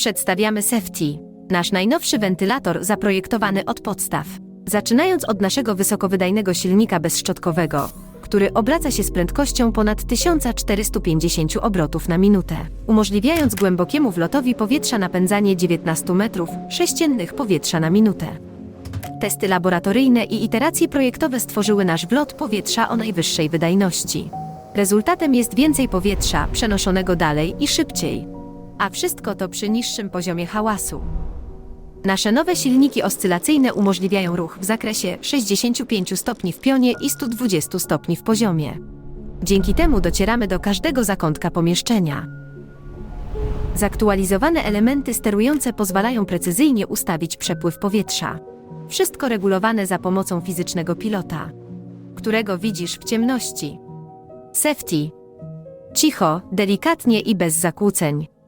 Przedstawiamy Safety, nasz najnowszy wentylator zaprojektowany od podstaw. Zaczynając od naszego wysokowydajnego silnika bezszczotkowego, który obraca się z prędkością ponad 1450 obrotów na minutę, umożliwiając głębokiemu wlotowi powietrza napędzanie 19 metrów sześciennych powietrza na minutę. Testy laboratoryjne i iteracje projektowe stworzyły nasz wlot powietrza o najwyższej wydajności. Rezultatem jest więcej powietrza przenoszonego dalej i szybciej, a wszystko to przy niższym poziomie hałasu. Nasze nowe silniki oscylacyjne umożliwiają ruch w zakresie 65 stopni w pionie i 120 stopni w poziomie. Dzięki temu docieramy do każdego zakątka pomieszczenia. Zaktualizowane elementy sterujące pozwalają precyzyjnie ustawić przepływ powietrza. Wszystko regulowane za pomocą fizycznego pilota, którego widzisz w ciemności. Safety. Cicho, delikatnie i bez zakłóceń.